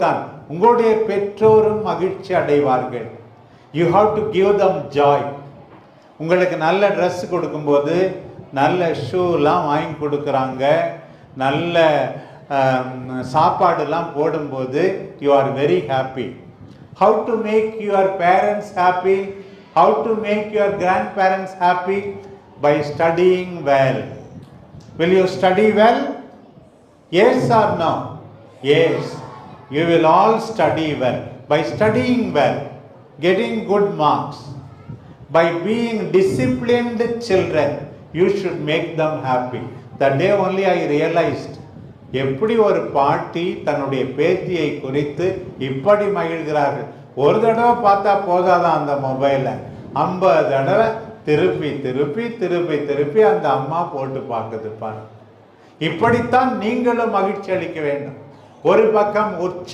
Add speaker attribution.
Speaker 1: போலத்தான் உங்களுடைய பெற்றோரும் மகிழ்ச்சி அடைவார்கள். You have to give them joy உங்களுக்கு நல்ல ட்ரெஸ் கொடுக்கும்போது நல்ல ஷூலாம் வாங்கி கொடுக்குறாங்க. நல்ல சாப்பாடுலாம் போடும்போது you are very happy how to make your parents happy how to make your grand parents happy by studying well will you study well yes or no yes You will all study well. By studying well, getting good marks, by being disciplined children, you should make them happy. That day only I realized எப்படி ஒரு பாட்டி தன்னுடைய பேத்தியை குறித்து இப்படி மகிழ்கிறார்கள் ஒரு தடவை பார்த்தா போதாதான் அந்த மொபைலை ஐம்பது தடவை திருப்பி திருப்பி திருப்பி திருப்பி அந்த அம்மா போட்டு பார்க்குது பாரு இப்படித்தான் நீங்களும் மகிழ்ச்சி அளிக்க வேண்டும் ஒரு பக்கம் உற்சாக